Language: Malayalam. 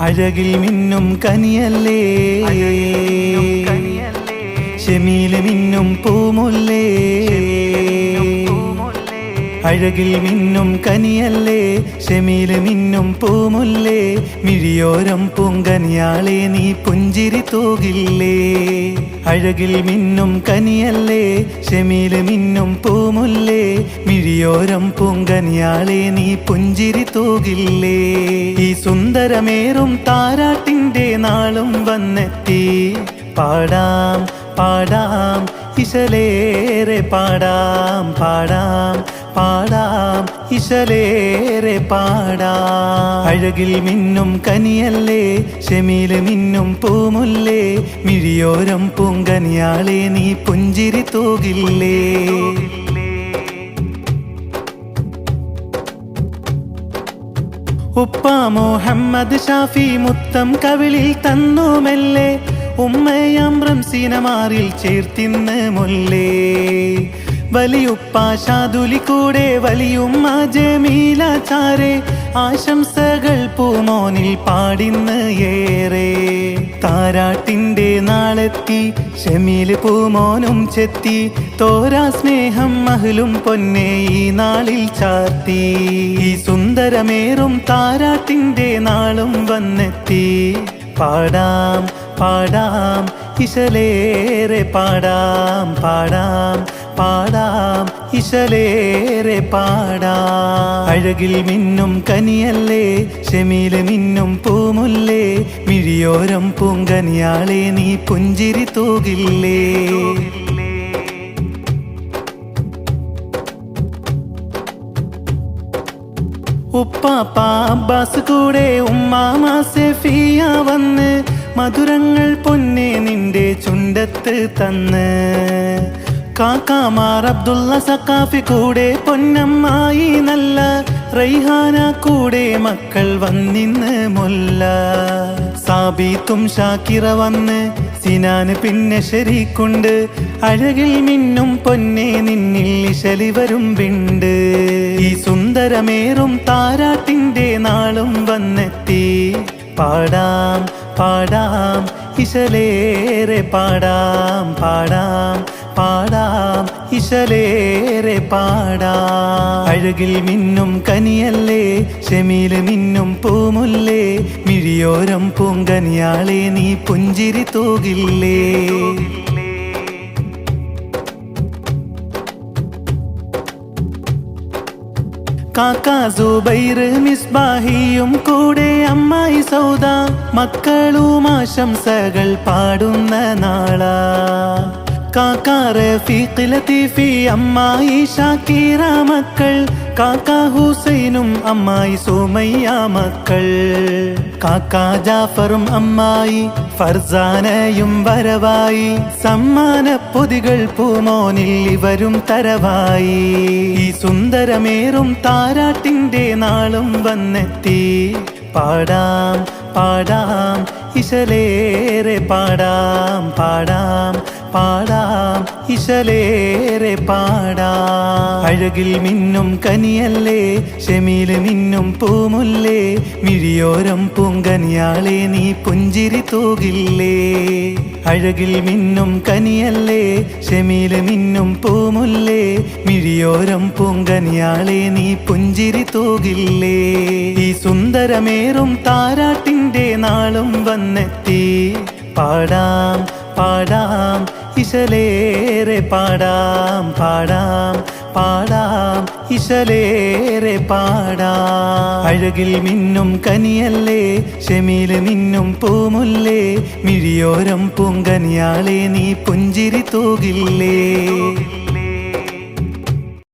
അഴകിൽ മിന്നും കനിയല്ലേ? ചെമിയിൽ മിന്നും പൂമുല്ലേ? അഴകിൽ മിന്നും കനിയല്ലേ ഷെമീൽ മിന്നും പൂമുല്ലേ മിഴിയോരം പൂങ്കനിയാളെ നീ പുഞ്ചിരി തൂകില്ലേ. അഴകിൽ മിന്നും കനിയല്ലേ ഷെമീൽ മിന്നും പൂമുല്ലേ മിഴിയോരം പൂങ്കനിയാളെ നീ പുഞ്ചിരി തൂകില്ലേ. ഈ സുന്ദരമേറും താരാട്ടിന്റെ നാളും വന്നെത്തി. പാടാം പാടാം ഇശലേറെ പാടാം പാടാം. പാടാം ഇശലേറെ പാടാം. അഴകിൽ മിന്നും കനിയല്ലേ ഷെമീൽ മിന്നും പൂമുല്ലേ മിഴിയോരം പൂങ്കനിയാളെ നീ പുഞ്ചിരി തൂകില്ലേ. ഉപ്പ മുഹമ്മദ് ഷാഫി മുത്തം കവിളിൽ തന്നു മെല്ലെ ഉമ്മയാം റംസീനമാറിൽ ചേർത്തിന്ന് മുല്ലേ. വലിയുപ്പ ശാതുലിക്കൂടെ കൂടെ വലിയുമ്മ ജമീല ചാരെ. ആശംസകൾ പൂമോനിൽ പാടിന്ന് ഏറെ. താരാട്ടിന്റെ നാളെത്തി ഷമീൽ പൂമോനും ചെത്തി. തോരാ സ്നേഹം മഹലും പൊന്നെ ഈ നാളിൽ ചാർത്തി. ഈ സുന്ദരമേറും താരാട്ടിന്റെ നാളും വന്നെത്തി. പാടാം പാടാം ഇശലേറെ പാടാം പാടാം. പാടാം ഇശലേറെ പാടാം. അഴകിൽ മിന്നും കനിയല്ലേ ഷെമീൽ മിന്നും പൂമുല്ലേ മിഴിയോരം പൂങ്കനിയാളെ നീ പുഞ്ചിരി തൂകില്ലേ. ഉപ്പാപ്പ അബ്ബാസ് കൂടെ ഉമ്മാമ സെഫിയ വന്ന് മധുരങ്ങൾ പൊന്നെ നിന്റെ ചുണ്ടത്ത് തന്ന്. കാക്കാമാർ അബ്ദുള്ള സക്കാഫി കൂടെ പൊന്നമ്മായി നല്ല റൈഹാന കൂടെ മക്കൾ വന്നിന്ന് മുല്ല. സാബീത്തും ഷാക്കിറ വന്ന് സിനാന് പിന്നെ ശരിക്കുണ്ട്. അഴകിൽ മിന്നും പൊന്നെ നിന്നിൽ ഇശലി വരും പിണ്ട് ഈ സുന്ദരമേറും താരാട്ടിന്റെ നാളും വന്നെത്തി. പാടാം പാടാം ഇശലേറെ പാടാം പാടാം. പാടാം ഇശലേറെ പാടാം. അഴകിൽ മിന്നും കനിയല്ലേ ഷെമീൽ മിന്നും പൂമുല്ലേ മിഴിയോരം പൂങ്കനിയാളെ നീ പുഞ്ചിരി തൂകില്ലേ. കാക്ക സുബൈർ മിസ്ബാഹിയും കൂടെ അമ്മായി സൗദ മക്കളും ആശംസകൾ പാടുന്ന നാളാ. കാക്ക റഫീഖ് ലത്തീഫി അമ്മായി ഷാക്കീറ മക്കൾ. കാക്ക ഹുസൈനും അമ്മായി സുമയ്യ മക്കൾ. കാക്ക ജാഫറും അമ്മായി ഫർസാനയും വരവായി. സമ്മാന പൊതികൾ പൂമോനിൽ ഇവരും തരവായി. ഈ സുന്ദരമേറും താരാട്ടിന്റെ നാളും വന്നെത്തി. പാടാം പാടാം ഇശലേറെ പാടാം പാടാം പാടാം ഇശലേറെ പാടാം. അഴകിൽ മിന്നും കനിയല്ലേ ഷെമിയിൽ മിന്നും പൂമുല്ലേ മിഴിയോരം പൂങ്കനിയാളെ നീ പുഞ്ചിരി തൂകില്ലേ. അഴകിൽ മിന്നും കനിയല്ലേ ഷെമിയിൽ മിന്നും പൂമുല്ലേ മിഴിയോരം പൂങ്കനിയാളെ നീ പുഞ്ചിരി തൂകില്ലേ. ഈ സുന്ദരമേറും താരാട്ടിന്റെ നാളും വന്നെത്തി. പാടാം പാടാം ഇശലേറെ പാടാം പാടാം പാടാം. ഇശലേറെ പാടാം. അഴകിൽ മിന്നും കനിയല്ലേ ഷെമീൽ മിന്നും പൂമുല്ലേ മിഴിയോരം പൂങ്കനിയാളെ നീ പുഞ്ചിരി തൂകില്ലേ.